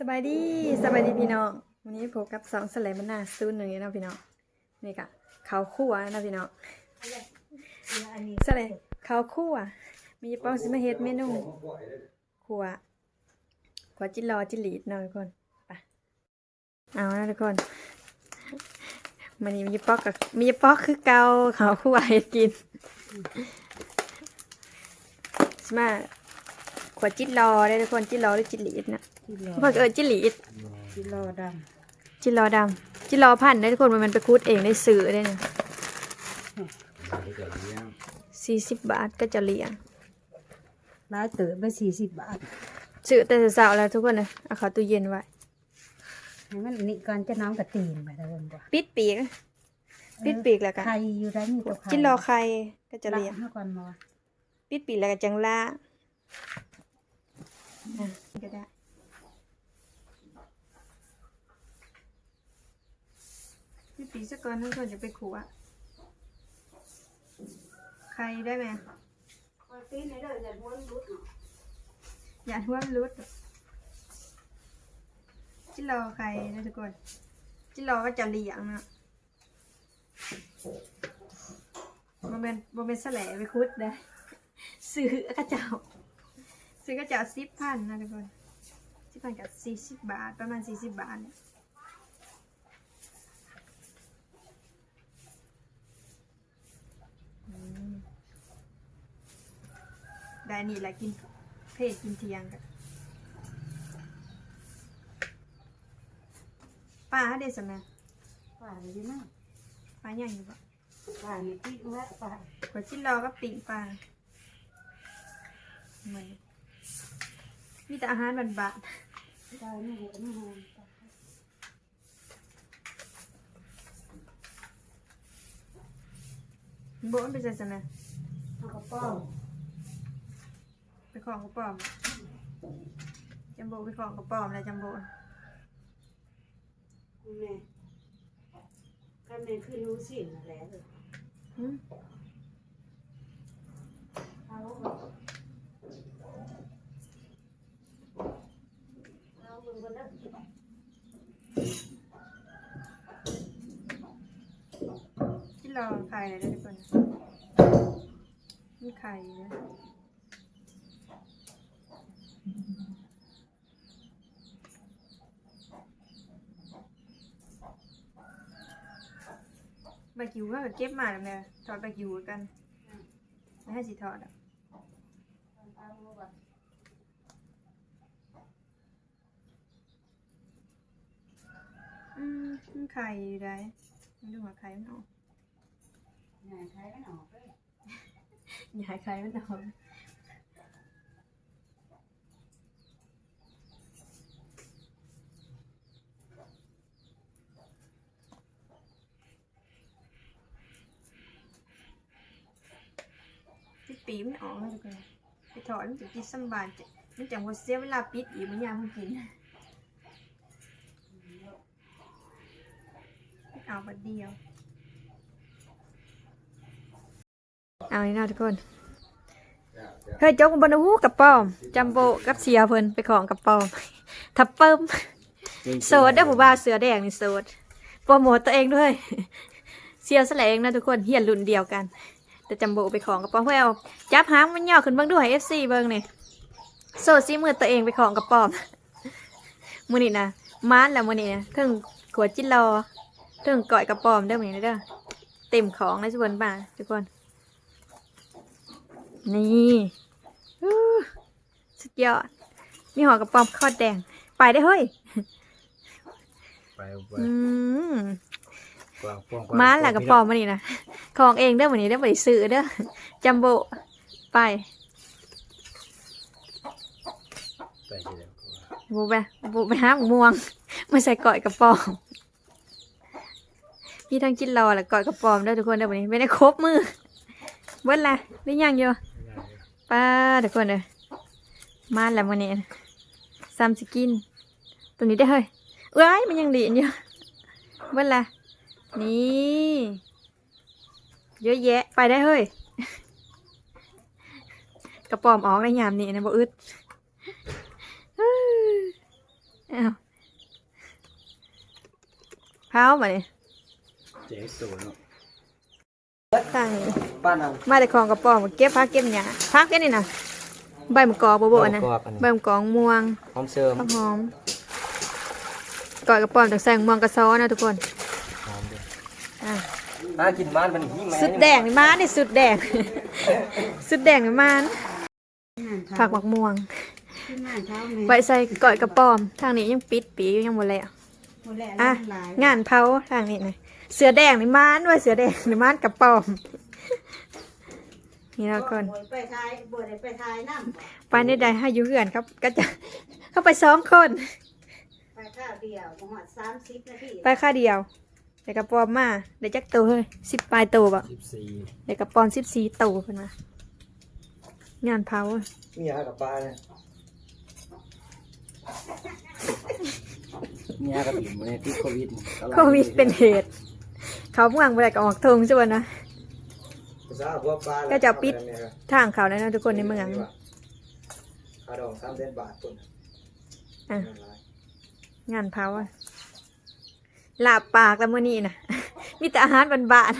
สบายดีสบายดีพี่น้องวันนี้พบกับสองสลมนาซูนหนึ่งนะพี่น้องนี่กะเขาคั่วนะพี่น้องสลมเขาคั่วมีป้องสิมาเฮ็ดเมนูคั่วคั่วจิรอจิลีดนะทุกคนไปเอานะทุกคนมันนี้มีป๊อกกับมีป๊อกคือเกาเขาคั่วเฮ็ดกินสมาขวดจิตรอได้ทุกคนจิตรอหรือจิหลีดนะ เพิ่นเออจิหลีดจิรอดจิรอดำจิรอพันธุ์ได้ทุกคนมันไปคูดเองได้ซื้อได้เนี่ยสี่สิบบาทก็จะเลี้ยงำร้ายเติบไปสี่สิบบาทซื้อแต่เช้าๆแล้วทุกคนนะเอาเข้าตู้เย็นไว้ให้มันนี่ก่อนจะน้ำกระตีนไปแล้วบ่ปิดปีกปิดปีกแล้วกันไข่อยู่ได้มีตัวไข่จิรอไข่ก็จะเลี้ยงลให้ก่อนมาปิดปีกแล้วก็จังล่างอะก็ได้ ปิดปีกซะก่อนทุกคนจะไปขัวไข่ได้ไหมตีนในเด้อจะม้วนรุดอย่าท่วมรุดจิรอใครนะทุกคนจิรอก็จะเลี้ยงนะโมเมนโมเมนแสลไปคุดได้ซื้อกระเจ้า ซื้อกระเจ้าสิบพันนะทุกคนสิบพันกับสี่สิบบาทประมาณสี่สิบบาทเนี่ย ได้นี่แหละกินเพศกินเทียงกันป้าเด็ดสมัยป่าเลยดีมากป้าอย่างอยู่ปะป่าในที่ว่าป่าขวดชิ้นรอก็ปิ่งปลาเหมือนมีแต่อาหารบานป่าไม่หัวไม่หอมๆโบนไปใส่สมัยเอากระป๋องไป ของกระป๋อมจัมโบไปของกระป๋อมแล้วจัมโบแม่ก็แม่คือรู้สิ่งแล้วเลยหึเอาเอาเบิ่งก่อนเด้อชิ้นรอไข่เลยนะทุกคนมีไข่นะ ใบกิวก็เก็บมาแล้วแม่ถอดใบกิวกันไม่ให้สิถอดอะเอาเบิ่งก่อนอืมมันไข่อยู่ได้มันดูว่าไข่มันออกแม่ใช้ไม่ออกเลยอย่าให้ไข่มันออก ปีมันออกแล้วทุกคนไปถอดมันจะกินสำบานจะมันจังว่าเสียเวลาปิดอีกมันยามมันกินเอาบัดเดียวเอานี่นะทุกคนเคยจกบนหูกับป้อมจัมโบกับเสียเพิ่นไปของกับป้อมทับเปิมโสดเด้ผู้บ่าวเสือแดงนี่โสดโปรโมทตัวเองด้วย เสียแสลงนะทุกคนเฮียนรุ่นเดียวกัน แต่จัมโบไปของกับป้อมเพื่อเอาจับหางมันย่อขึ้นเบิ่งดูให้ FC เบิ่งนี่โซซีมือตัวเองไปของกับป้อมมื้อนี้นะมานแล้วมื้อนี้นะเทิงขวดจินรอเทิงก่อยกับป้อมเด้อมื้อนี้เด้อเต็มของเลยทุกคนบ้าทุกคน นี่อู้สุดยอดมีหอกระป๋อมข้อแดง ไปได้เฮ้ยไปไปอืมกว้างกว้างมาแหละกระป๋อมมานี่นะ ของเองเด้อวันนี้ได้อไปซื้อเด้อจัมโบไปไปเดี๋ยวบูไปบูไปหามม่วงมาใส่ก่อยกระป๋อมมีทั้งกินรอและก่อยกระป๋อมเด้ทุกคนเด้อวันนี้ไม่ได้ครบมือเบิ้ลละได้ยังอยู่ป้าทุกคนเลยมาแล้ววันนี้ซัมสกิน ตัวนี้ได้เฮ้ยเอ้ยมันยังดีนอยู่เบิ้ลละนี่ เยอะแยะ ไปได้เฮ้ย กระป๋อมออกในยามนี้นะบ่อึดอ้าวเผามาเนี่ยเจ๊ตัวเนาะตั้งบ้านเรามาแต่ของกระป๋องมาเก็บพักเก็บหยาพักแค่นี้นะใบมะกอกโบโบนะใบมะกอกม่วงพร้อมเสริมผักหอมก่อยกระป๋องจากแสงม่วงกระซ้อนะทุกคนหอมด้วยอะ น่ากินมากมันหิ้งไหมสุดแดงนี่มาเนี่ยสุดแดง สุดแดงนี่มาผักหมักม่วงขึ้นมาเช้าแม่ไว้ใส่ก่อยกระป๋อม ทางนี้ยังปิดปีอยู่ยังหมดแล้วหมดแล้วอะหลายงานเผาทางนี้นะเสือแดงนี่มานไว้เสือแดงนี่มานกระป๋อมนี่แล้วก่อนบ่ไปทายบ่ได้ไปทายน้ำไปในใดให้อยู่เหือนครับ ก็จะเข้าไปสองคน ไปข้าวเดียวบ่ฮอด30นาทีไปค่าเดียว เดี๋ยวกระป๋อมมาเดี๋ยวจักตัวเฮ้ยสิบปลายตัวบ่สิบสี่เดี๋ยวกระป๋อมสิบสี่ตัวเพิ่นมางานเผามียากับปลาเนี่ยมียากับอิ่มเนี่ยที่โควิดโควิดเป็นเหตุ เขาเมืองบ่ได้ก็ออกทงใช่ไหมนะก็จะปิดทางเขาแล้วนะทุกคนในเมืองค่าดองสามเดือนบาทคนอะงานเผาอะ ลาบปากแล้วมื้อนี้นะมีแต่อาหารบาน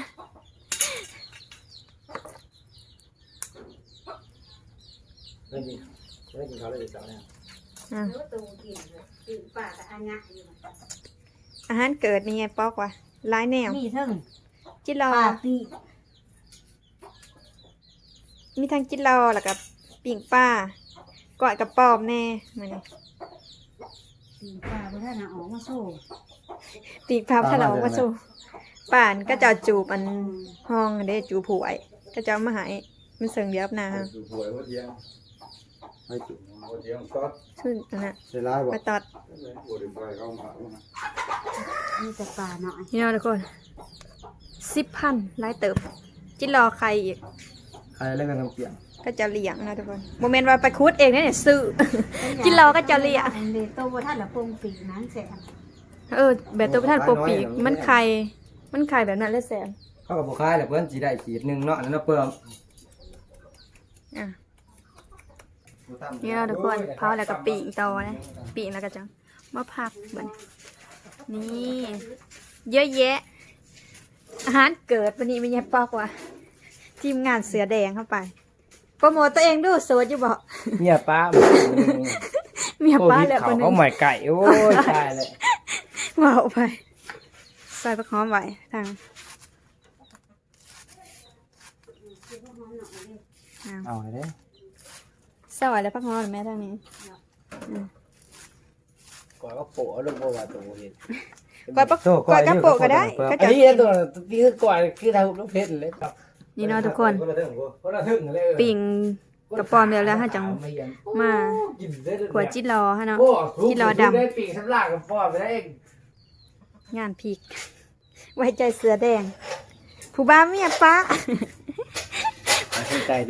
ไม่กินไม่กินเขาเลยเดี๋ยวเช้าเนี่ยๆอะเนื้อตูกินเลยกินปลากับอันยะอยู่มันอาหารเกิดนี่ไงปอกว่ะหลายแนวมีเทั้งจิรอปลาปีมีทั้งจิรอแล้วก็ปิ่งป้าก้อยกระป๋อมแน่มันนี่ ปีปลาบ่ทันเอาออกมาโซ่ปีกพาพะเราก็สู้ป่านก็จะเอาจูบอันห้องอันเด้จูบผวยก็จะเอามาใหายมันเสิงเดียบนาสูหวยหัวเทียงไม่จุหัวเทียงซอสชื่ออันน่ะเสร็จแล้วบอไปกตอดหัวเทียงไปเข้ามาเข้ามามีแต่ปลาน้อยนี่เนาะทุกคนสิบพันไล่เติบ จิรอใครอีก ใครเล่นกันทั้งเปียง ก็จะเลี้ยงนะทุกคนโมเมนต์ว่าไปคูดเองนะเนี่ยซื้อ กินเราก็จะเลี้ยงอันเดโตบ่ทันละปงปีกนั้นแสนเออแบบตัวประธานโปรปีกมันไข่มันไข่แบบนั้นเลยแสนเขากับบุคายแหละเพื่อนจีได้ขีดหนึ่งเนาะนั่นนะเปิ่มอะนี่เราะทุกคนเผาแล้วก็ปีกต่อนะปีกแล้วก็จะมาพักเหมือนนี่เยอะแยะ อาหารเกิดวันนี้ไม่แย่ปอกว่ะทีมงานเสือแดงเข้าไป โปรโมตตัวเองดูโสดอยู่บ่เมียป้าเมียโอ้ป้าพิษแล้วคเขานหนึเขางใหม่ไก่โอ้ยตายเลยว้าวไปใส่ผักหอมไว้ทางเอาเลยใส่ไว้แล้วผักหอมแม่ทางนี้ก่อนก็โปะลงโบว่าตัวเห็นก่อยปะก่อยกระโปะก็ได้ก็อันจะนี้ตัวพี่คือก่อนคือทำลูกเพชรเลยครับ นี่เนาะทุกคนคนละเรื่องคนละเรื่องเลยปิ่งกระปอมเดียวแล้วฮะจังมาขวดจิรอฮะเนาะจิรอดำได้ปิ่งสำลักกับพ่อไปได้เองงานพีกไว้ใจเสือแดง ผู้บ้าเมียป้า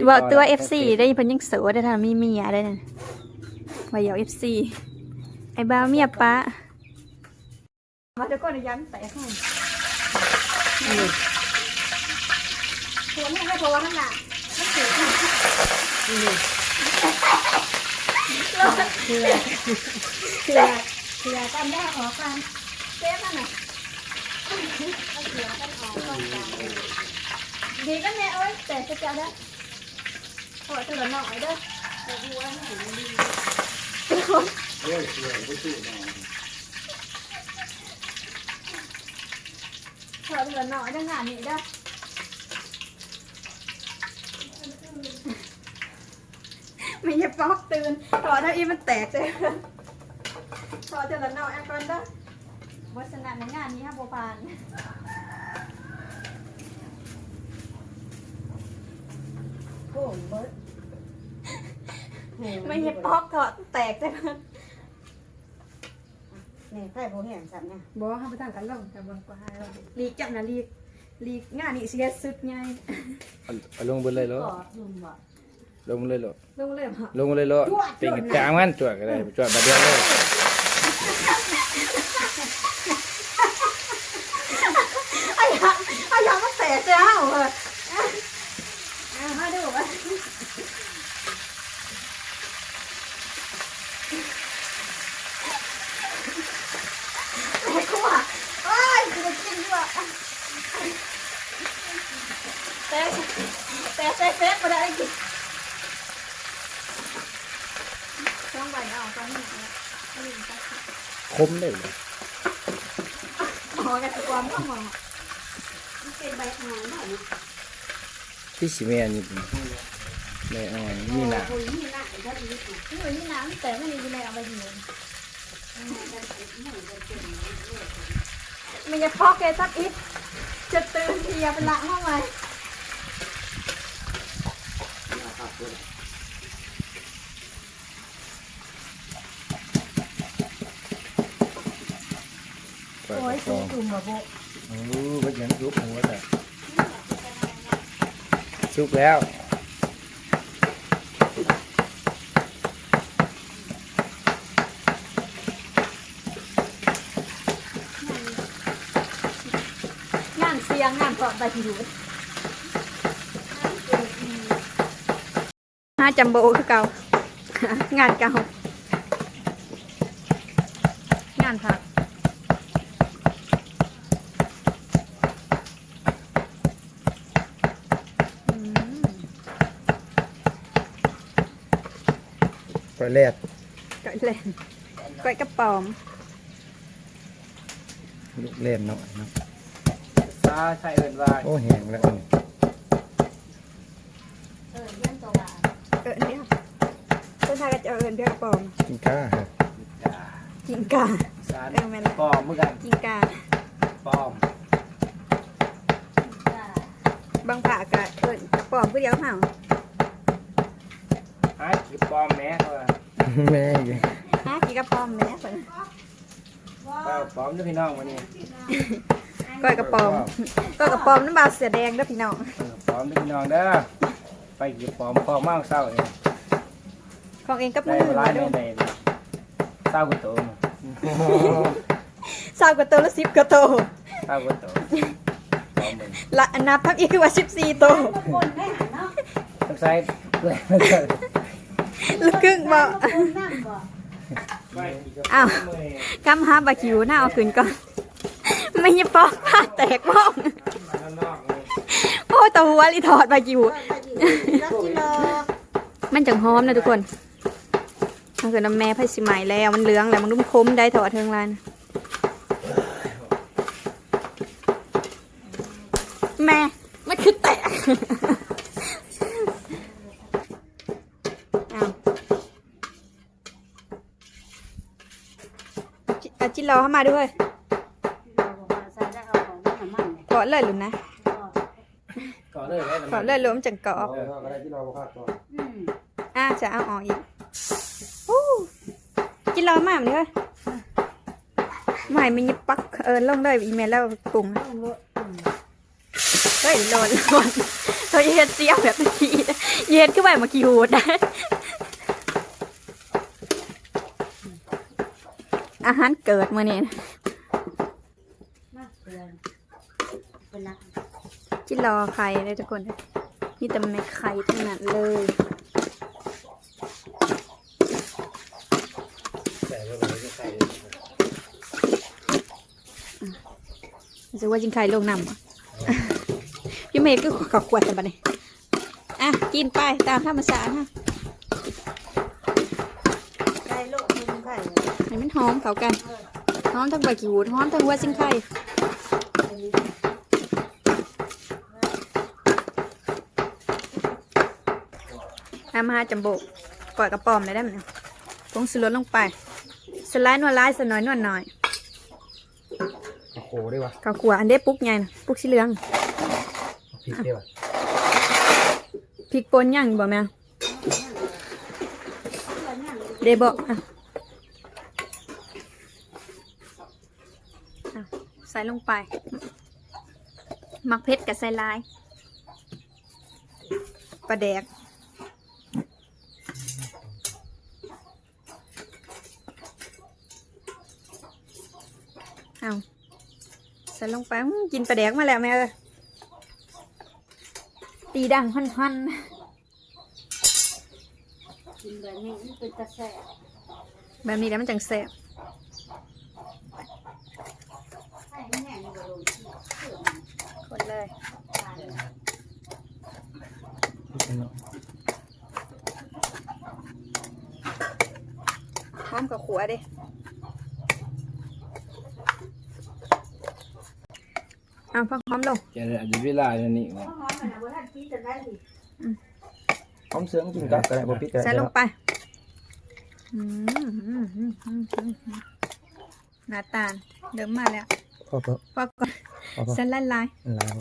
ตัวตัว FC ได้เพิ่นยังเสือได้ทำมีเมียได้นั่นไว้เหยา FC ไอ้บ้าเมียป้ามาเดี๋ยวก่อนยันแตกให้ ตัวนี้ให้พอว่าข้างหลังมันถือเกลือเกลือเกลือกันได้ออกกันเจ๊นั่นน่ะดีกันแน่เอ้ยแต่จะจะได้ขอเตือนหน่อยเด้อขอเตือนหน่อยได้งานนี้เด้อ ไม่ใช่ป๊อกตื่นขอถ้าอีมันแตกเลยขอเตือนหน่อยอันก่อนเด้อวัฒนในงานนี้ครับโบพานโอ้เบิดไม่ใช่ป๊อกเถอะแตกแต่มันนี่ไผ่บ่แห้งสั่นนะบอกให้ไปทางกันลงแต่บางกว่าเราลีกจับนะลีกลีกงานนี้เสียสุดไงเอาลงบนเลยเหรอ กอดลุมบ่ ลงเลยโลดลงเลยเหรอ ลงเลยโลดตีดเนจวดนะ จางมันจวดก็ได้จวดบาดเดียวเลยไอ้ยาไอ้ยามันแตกแล้วเออเอาให้ดูว่าแตกกูอะเอ้ยกูจะกินด้วยแตกแตกแตกแตกมาได้กิน คมได้เลยหอกันทุกวันก็หอมันเป็นใบหางหน่อยนะที่สิแม่นี่แม่อ่อนนี่นะโอ้ยนี่น่ะถ้าดีนะที่อยู่นี่น้ำแต่ไม่มีอยู่ในเอาไปหิวมันจะฟอกแกสักอีกจะตื่นเทียเป็นละห้องไว้ ปล่อย โอ้ย กระ สู ปอง ตุ่ มแบบโบโอ้มันยังลุกหัวแต่สุกแล้วงานเสียงงานปลอดใบหิวห้าจัมโบคือเก่า งานเก่า งานผัก อืม ปล่ อยแรดก้อยแลนก้อยกระป๋อมลูกเล่นเนาะเนาะซาใช่เอินว่าโอ้แห้งแล้วอันนี้เออเลี้ยงตัวว่าเอิญเนี่ยต้นทางก็จะเอิญเบี้ยกระป๋อมกินข้าครับกินกาสารเออแม่นละปลอมเหมือนกันกินกา ปลอมจ้าบางผ่ากะเอิญกระป๋อมผู้เดียวเห่า ฮะคือปลอมแม่ก็ว่าแม่อยู่ฮะกินกระป๋อมแม่คนเปล่าปลอมด้วยพี่น้องวันนี้ก้อยกระป๋อมก้อยกระป๋อมน้ำบาเสือแดงเด้อพี่น้องเออปลอมด้วยพี่น้องเด้อไปกี่ปลอมปลอมมากเศร้าเองของเองกับได้มือเวลามาในดูในเศร้ากุโตมสาวกว่าตัวละสิบกว่าตัวเศร้ากุโตปลอมมึงละอันนับทับอีกคือว่าสิบสี่ตัวคนได้หันเนาะต้องใช้เกลือ ลูกครึ่งบ่คนนั่งบ่อ้าวกำหาบาคิวหน้าเอาคืนก่อน ไม่ยปอกผ้าแตกบ้องโอ้ตะหัวลิถอดบาคิวรักกิโลมันจังหอมนะทุกคนมันคือน้ำแม่ไผ่สิไหมแล้วมันเหลืองแล้วมันนุ่มคมได้ถอดเทิงลานแม่มันคือแตกอ้าวจิเอาจิรอเข้ามาด้วยเราบอกว่าใส่ได้เอาของน้ำมันเนี่ยกอดเลยหรือนะก่อนเลยได้กอดเลยหรือมันจังกรอบเอาก็ได้ที่เราพลาดก่อนอืมอะจะเอาออกอีกอู้จิรอมามันด้วยไม่มันยิบปักเออลงเลยอีเมลแล้วปรุงต้องรู้อืมเฮ้ยโลนโลนเราเย็ดเสียวแบบเมื่อกี้เย็ดขึ้นไปเมื่อกี้หูดนะ อาหารเกิดมื่อนี้มากเกินเป็นละจิรอไข่เลยทุกคนนี่แต่ไม่ไข่ทั้งนั้นเลยใส่ไว้เลยก็ใส่เลยรู้สึกว่าจิงไข่ลงน้ำอะพี่เมย์ก็ขอขวดแต่บัดนี้อะกินไปตามธรรมชาติฮะ ไก่โลกมึงไก่ ให้มันหอมเข้ากันหอมทั้งใบกีหูดหอมทั้งหัวจิงไข่น้ำมาจัมโบก่อยกระป๋อมเลยได้ไหมเนี่ยผงสุรสลงไป สไลด์นวดลายสนอยนวดหน่อยโอ้โหได้ปะข้าวขัวอันเด้ปุ๊กไงนะปุ๊กสีเหลืองพริกได้ปะพริกป่นย่างอยู่บ่แม่เดบอกอะอะใส่ลงไป มักเพชรกับใส่ลายปลาแดกเอาใส่ลงไปอื้อกินปลาแดกมาแล้วแม่เอ้ยตีดังฮันฮันกินแบบนี้มันเป็นตะแสบๆแบบนี้แล้วมันจังแซ่บ พร้อมกับขัวดิเอาพักพร้อมลงจะได้ดีเวลาจะนี่พร้อมเสืองกินกับกระไนบ่พิกันใส่ลงไปหน้าตาลเดิมมาแล้ว พอพอพอก่อนพอพอเส้นลายลายลาย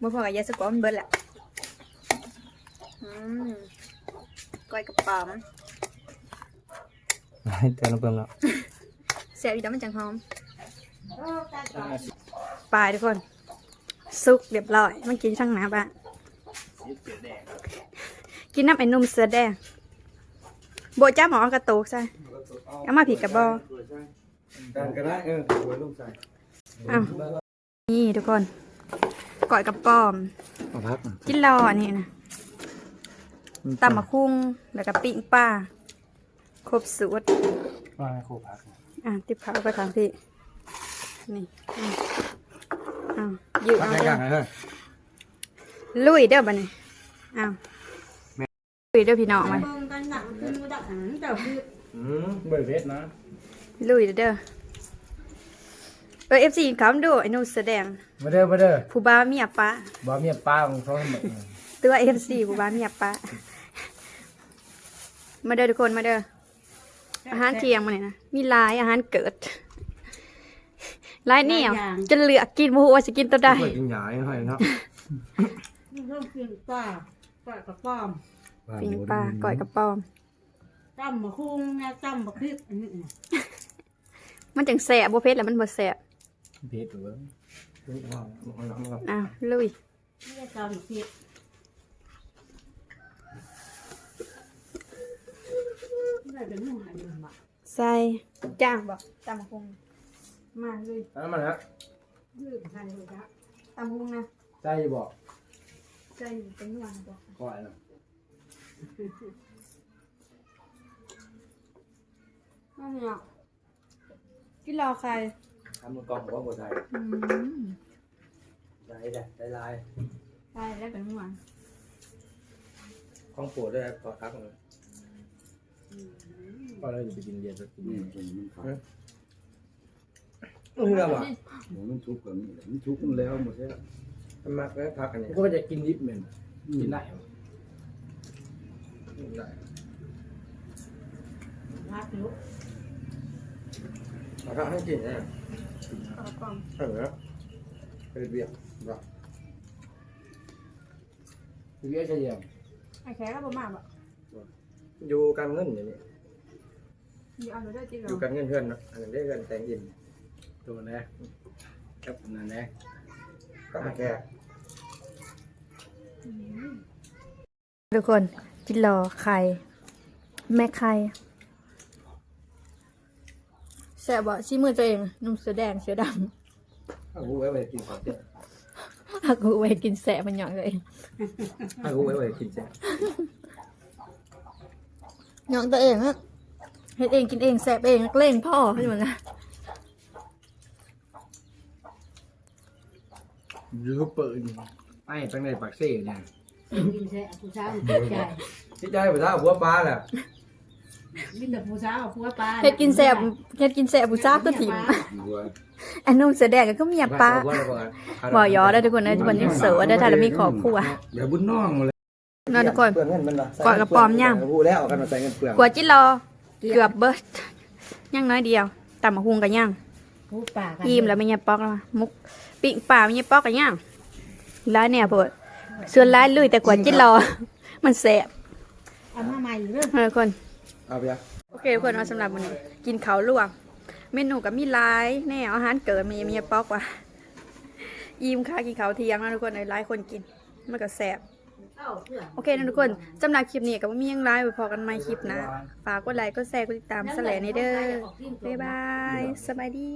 บ่พอกับยาสกอมันเบิดแหละอืมก้อยกระป๋อมให้เตือนลงเพิ่มแล้วเสียบอีกแล้วมันจังหอมเออตาตาปลายทุกคนสุกเรียบร้อยมันกินช่างหนาบ้างกินน้ำไอ้นุ่มเสือแดงโบจ้าหมอกระโตกใส่เอามาผิดกับบอการก็ได้เออหัวลงใส่ อ้าวนี่ทุกคนก่อยกับป้อมเอาพักกินรออันนี้นะตำมะคุ้งแล้วก็ปิ้งปลาครบสูตรว่าให้ครูพักอะติบเขาไปทางพี่ นี่อืมอ้าวยืดพักเอาให้เด้กัอนเลยเฮ้ยลุยเด้อบัดนี้อ้าวลุยเด้อพี่น้องมาเบิ่งกันหนักคือดักหันเจ้าคืออืมเบิดเพชรนะลุยเด้อเออเอฟซีเขามาดูไอ้หนูแสดงมาเด้อมาเด้อผู้บ้าเมียปะบ่เมียป้าของเขาให้หมดตัวเอฟซีผู้บ้าเมียปะมาเด้อทุกคนมาเด้ออาหารเที่ยงมาเนี่ยนะมีหลายอาหารเกิดหลายเนี่ยจนเหลือกินบ่ฮู้ว่าสิกินตัวใดเปิดกินหยาให้เนาะเริ่มกินปลาปลากระป๋อมปิ้งปลาก้อยกระป๋อมตำมะคุ้งนะตำมะพริกอันนี้น่ะมันจังแซ่บบ่เผ็ดแล้วมันบ่แซ่บ เพชรหรืออ้าวลุยไม่ได้ตำมะพริดใส่จ้างบ่ตำพุงมาเลยนั่นมันฮะยืดหันเลยจ้ะตำพุงนะใจบอกใส่เป็นวานบ่ก่อนนะนั่นเนี่ยกินรอใคร ทำมือกองบอกว่าบ่ใส่อืมใส่ได้ใส่ลายใช่แล้วเป็นหวานของโปรดด้วยก่อทักเลยก็เลยจะไปกินเบียร์สักทีนี่มันมันขาดเรือว่ะหัวมันทุกข์กันมันทุกข์มันแล้วหมดแล้วมันมักแล้วพักอันนี้ก็จะกินดิบเหมือนกินได้เหรอได้พักลุกพักให้กินนะกระป๋อมเออเป็นเบียร์ว่ะเบียร์เฉลี่ยไอ้แขกก็บ่มาบ่อยู่การเงินอย่างนี้อยู่เอาเลยได้จริงเหรออยู่การเงินเพื่อนเนาะอันนี้ได้เงินแต่งอินตัวนี้กับนั่นแหละก็มาแค่ทุกคนกินรอไข่แม่ไข่ แซ่บบ่ชี้มือตัวเองนุ่มเสือแดงเสือดำถ้ากูไว้ไว้กินขอเจ็บหักกูไว้กินแสะมันหย่อนเลยถ้ากูไว้ไว้กินเจ็บหย่อนตัวเองอะเฮ็ดเองกินเองแสบเองนักเลงพ่อให้มันนะยูทูบเบอร์นี่ไอ้ตั้งในปากเซ่เนี่ยกินแซ่ผู้สาวผู้ชายที่ใจภาษาหัวปลาแหละ กินแต่ผู้สาวผัวปลาเฮ็ดกินแสบเฮ็ดกินแสบผู้ชายก็ถิ่มหัวอันนุ่มเสือแดงก็เมียป้าบ่ยอได้ทุกคนนะทุกคนยังเสือได้ถ้าเรามีครอบครัวเดี๋ยวบุญน้องเลยนะทุกคนเปลืองเงินมันละกว่ากระป๋อมย่างพูดแล้วเอากันมาใส่เงินเปลืองกว่าจิรอเกือบเบิดยังน้อยเดียวตำมะฮุงกับย่างผู้ปลากันอิ่มแล้วไม่ยปอกแล้วมุกปิ้งป่าไม่ยปอกกับย่างร้ายเนี่ยพดส่วนร้ายลุยแต่กว่าจิรอมันแสบเอามาใหม่เรื่องเออคน เอาไปยังโอเคทุกคนเอาสำหรับวันนี้กินเขาลวก เมนูกับมีหลายแน่อาหารเกิดมีมีป๊อกว่ะยิ้มค่ะกินเขาเที่ยงนะทุกคนหลายคนกินมันก็แสบโอเคนะทุกคนสำหรับคลิปนี้ก็บ่มียังไลฟ์ไปพอกันใหม่คลิปนะ ฝากกดไลค์กดแชร์กดติดตามสแลนเด้อบ๊ายบายสบายดี